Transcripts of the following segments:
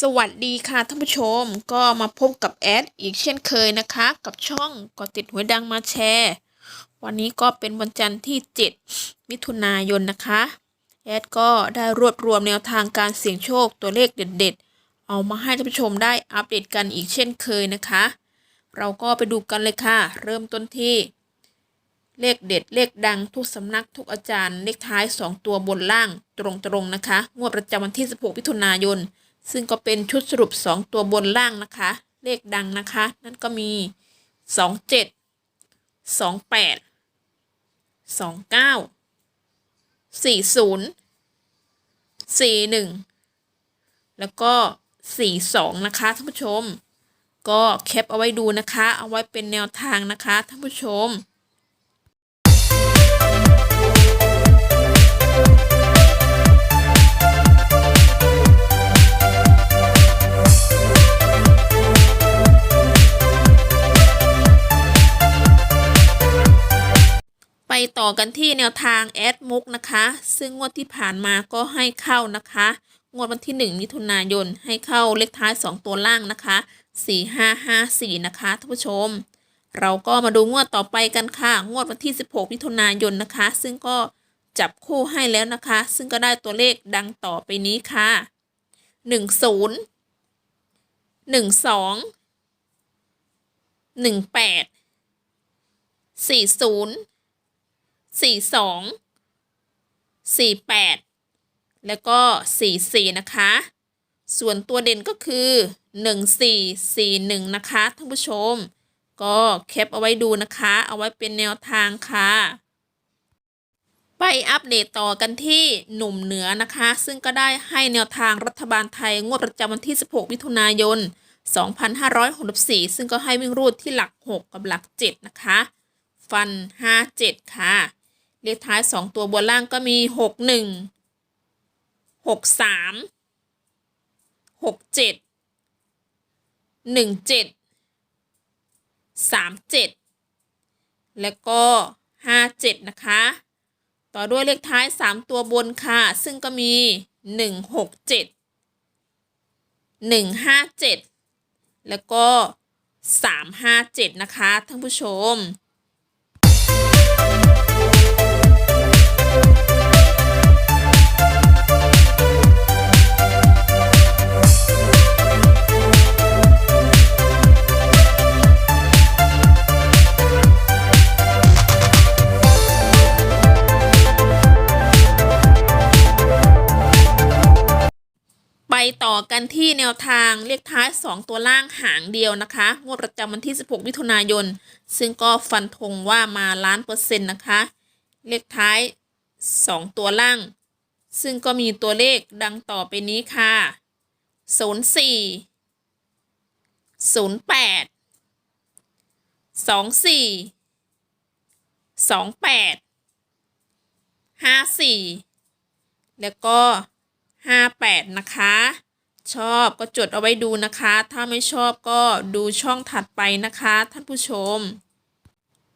สวัสดีค่ะท่านผู้ชมก็มาพบกับแอดอีกเช่นเคยนะคะ กับช่องกดติดหัวดังมาแชร์ วันนี้ก็เป็นวันจันทร์ที่ 7 มิถุนายนนะคะ แอดก็ได้รวบรวมแนวทางการเสี่ยงโชคตัวเลขเด็ดๆ เอามาให้ท่านผู้ชมได้อัปเดตกันอีกเช่นเคยนะคะ เราก็ไปดูกันเลยค่ะ เริ่มต้นที่ เลขเด็ดเลขดังทุกสำนักทุกอาจารย์เลขท้าย 2 ตัวบนล่างตรงๆนะคะ งวดประจำวันที่ 16 มิถุนายน ซึ่งก็เป็นชุดสรุป 2 ตัวบนล่างนะคะ เลขดังนะคะ นั่นก็มี 27 28 29 40 41 แล้วก็ 42 นะคะท่านผู้ชม ก็แคปเอาไว้ดูนะคะ เอาไว้เป็นแนวทางนะคะท่านผู้ชม ต่อกันที่แนวทางแอดมุกนะคะ ซึ่งงวดที่ผ่านมาก็ให้เข้านะคะ งวดวันที่ 1 มิถุนายนให้เข้าเลขท้าย 2 ตัวล่างนะคะ 4554 นะคะท่านผู้ชม เราก็มาดูงวดต่อไปกันค่ะ งวดวันที่ 16 มิถุนายนนะคะ ซึ่งก็จับคู่ให้แล้วนะคะ ซึ่งก็ได้ตัวเลขดังต่อไปนี้ค่ะ 10 12 18 40 สี่สองสี่แปดแล้วก็สี่สี่นะคะ ส่วนตัวเด่นก็คือหนึ่งสี่สี่หนึ่งนะคะท่านผู้ชม ก็แคปเอาไว้ดูนะคะ เอาไว้เป็นแนวทางค่ะไปอัปเดตต่อกันที่หนุ่มเหนือนะคะ ซึ่งก็ได้ให้แนวทางรัฐบาลไทย งวดประจำวันที่ 16 มิถุนายน 2564 ซึ่งก็ให้วิ่งรูดที่หลัก 6 กับหลัก 7 นะคะ ฟัน 57 ค่ะ เลขท้าย2ตัวบนล่างก็มี61 63 67 17 37แล้วก็57นะคะ ต่อด้วยเลขท้าย3ตัวบนค่ะ ซึ่งก็มี167 157แล้วก็357นะคะท่านผู้ชม ไปต่อกันที่แนวทางเลขท้าย 2 ตัวล่างหางเดียวนะคะงวดประจำวันที่ 16 มิถุนายน ซึ่งก็ฟันธงว่ามาล้านเปอร์เซ็นต์นะคะ เลขท้าย 2 ตัวล่าง ซึ่งก็มีตัวเลขดังต่อไปนี้ค่ะ 04 08 24 28 54 แล้วก็ 58 นะคะ ชอบก็จดเอาไว้ดูนะคะ ถ้าไม่ชอบก็ดูช่องถัดไปนะคะ ท่านผู้ชม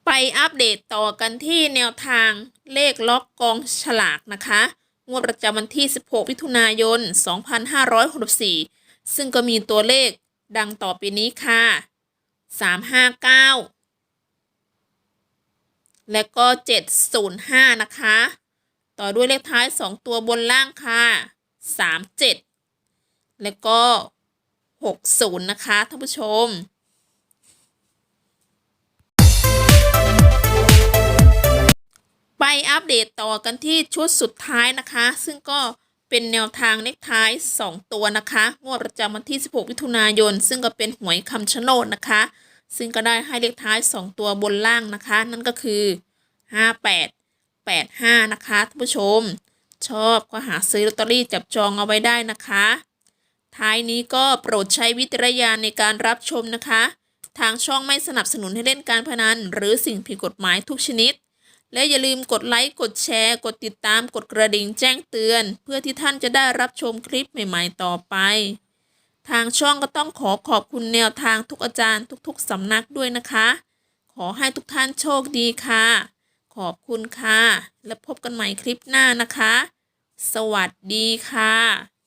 ไปอัปเดตต่อกันที่แนวทางเลขล็อกกองฉลากนะคะ งวดประจำวันที่ 16มิถุนายน 2564 ซึ่งก็มีตัวเลขดังต่อไปนี้ค่ะ 359และก็ 705 นะคะ ต่อด้วยเลขท้าย 2 ตัวบนล่างค่ะ สามเจ็ดแล้วก็หกศูนย์นะคะท่านผู้ชมไปอัปเดตต่อกันที่ชุดสุดท้ายนะคะ ซึ่งก็เป็นแนวทางเลขท้าย2ตัวนะคะ งวดประจำวันที่ 16มิถุนายน ซึ่งก็เป็นหวยคำชะโนดนะคะ ซึ่งก็ได้ให้เลขท้าย 2 ตัวบนล่างนะคะ นั่นก็คือ 58 85 นะคะท่านผู้ชม ชอบก็หาซื้อลอตเตอรี่จับจองเอาไว้ได้นะคะ ท้ายนี้ก็โปรดใช้วิจารณญาณในการรับชมนะคะ ทางช่องไม่สนับสนุนให้เล่นการพนัน หรือสิ่งผิดกฎหมายทุกชนิด และอย่าลืมกดไลค์กดแชร์ กดติดตามกดกระดิ่งแจ้งเตือน เพื่อที่ท่านจะได้รับชมคลิปใหม่ๆต่อไป ทางช่องก็ต้องขอขอบคุณแนวทางทุกอาจารย์ทุกๆสำนักด้วยนะคะ ขอให้ทุกท่านโชคดีค่ะ อบคุณค่ะ และพบกันใหม่คลิปหน้านะคะ สวัสดีค่ะ